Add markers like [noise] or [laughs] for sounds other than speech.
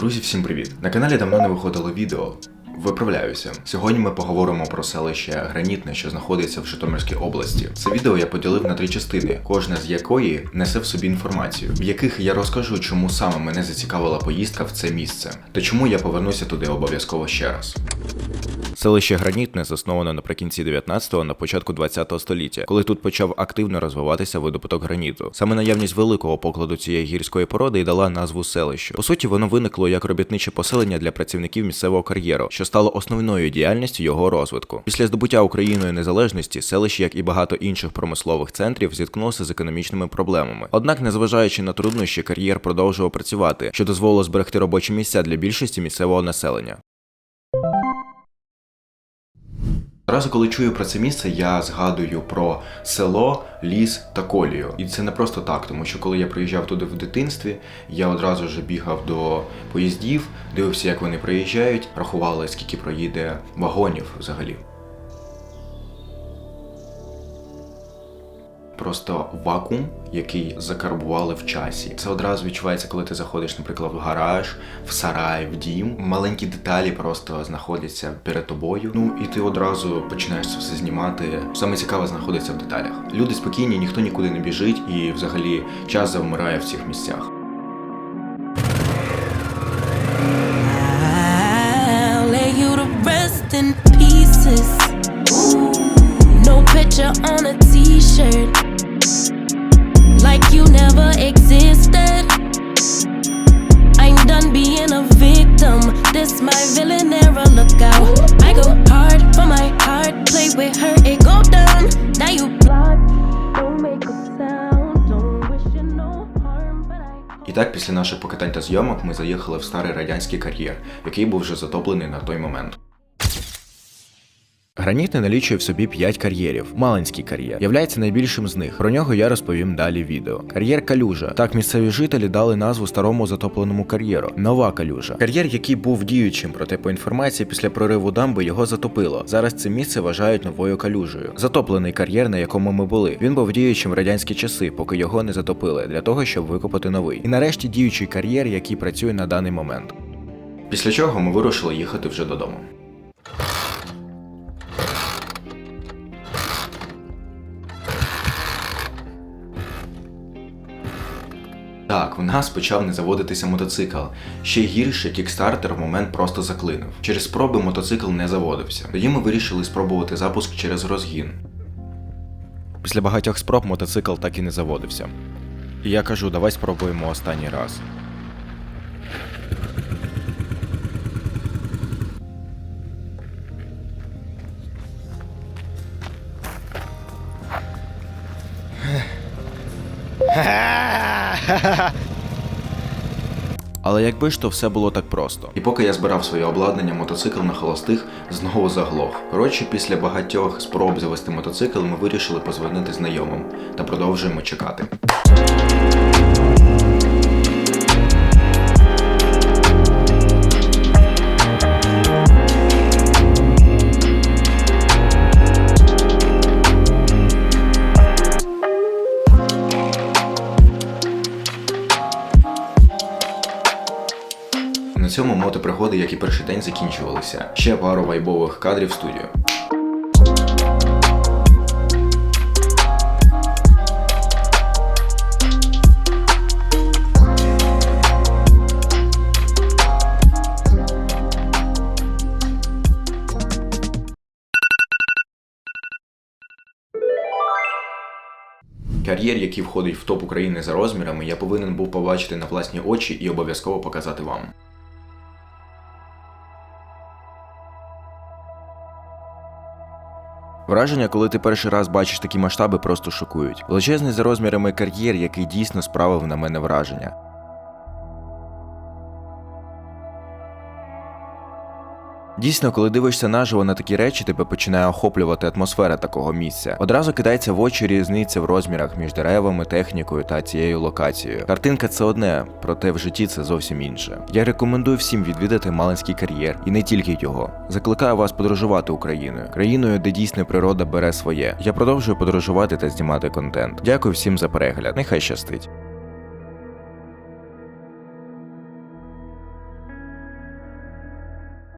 Друзі, всім привіт! На каналі давно не виходило відео. Виправляюся. Сьогодні ми поговоримо про селище Гранітне, що знаходиться в Житомирській області. Це відео я поділив на три частини, кожна з якої несе в собі інформацію, в яких я розкажу, чому саме мене зацікавила поїздка в це місце, та чому я повернуся туди обов'язково ще раз. Селище Гранітне засновано наприкінці 19-го, на початку 20-го століття, коли тут почав активно розвиватися видобуток граніту. Саме наявність великого покладу цієї гірської породи і дала назву селищу. По суті, воно виникло як робітниче поселення для працівників місцевого кар'єру, що стало основною діяльністю його розвитку. Після здобуття Україною незалежності селище, як і багато інших промислових центрів, зіткнулося з економічними проблемами. Однак, незважаючи на труднощі, кар'єр продовжував працювати, що дозволило зберегти робочі місця для більшості місцевого населення. Одразу, коли чую про це місце, я згадую про село, ліс та колію. І це не просто так, тому що коли я приїжджав туди в дитинстві, я одразу ж бігав до поїздів, дивився, як вони приїжджають, рахували, скільки проїде вагонів взагалі. Просто вакуум, який закарбували в часі. Це одразу відчувається, коли ти заходиш, наприклад, в гараж, в сарай, в дім. Маленькі деталі просто знаходяться перед тобою. Ну і ти одразу починаєш це все знімати. Саме цікаве знаходиться в деталях. Люди спокійні, ніхто нікуди не біжить, і взагалі час завмирає в цих місцях. In t-shirt. Like you never existed. I'm done being a victim. This my villain era lookout. I go hard for my heart. Play with her, it go down. Now you block. Don't make a sound. Don't wish you no harm, but I. І так, після наших покатань та зйомок ми заїхали в старий радянський кар'єр, який був вже затоплений на той момент. Гранітне налічує в собі 5 кар'єрів. Малинський кар'єр являється найбільшим з них. Про нього я розповім далі відео. Кар'єр Калюжа. Так місцеві жителі дали назву старому затопленому кар'єру. Нова калюжа. Кар'єр, який був діючим, проте по інформації після прориву дамби його затопило. Зараз це місце вважають новою калюжею. Затоплений кар'єр, на якому ми були. Він був діючим в радянські часи, поки його не затопили, для того, щоб викопати новий. І нарешті діючий кар'єр, який працює на даний момент. Після чого ми вирушили їхати вже додому. Так, в нас почав не заводитися мотоцикл. Ще гірше, кікстартер в момент просто заклинив. Через спроби мотоцикл не заводився. Тоді ми вирішили спробувати запуск через розгін. Після багатьох спроб мотоцикл так і не заводився. І я кажу, давай спробуємо останній раз. [laughs] Але якби ж то все було так просто. І поки я збирав своє обладнання, мотоцикл на холостих знову заглох. Коротше, після багатьох спроб завести мотоцикл, ми вирішили позвонити знайомим та продовжуємо чекати. На цьому мотопригоди, як і перший день, закінчувалися. Ще пару вайбових кадрів в студію. Кар'єр, який входить в топ України за розмірами, я повинен був побачити на власні очі і обов'язково показати вам. Враження, коли ти перший раз бачиш такі масштаби, просто шокують. Величезний за розмірами кар'єр, який дійсно справив на мене враження. Дійсно, коли дивишся наживо на такі речі, тебе починає охоплювати атмосфера такого місця. Одразу кидається в очі різниця в розмірах між деревами, технікою та цією локацією. Картинка це одне, проте в житті це зовсім інше. Я рекомендую всім відвідати Малинський кар'єр і не тільки його. Закликаю вас подорожувати Україною, країною, де дійсно природа бере своє. Я продовжую подорожувати та знімати контент. Дякую всім за перегляд. Нехай щастить.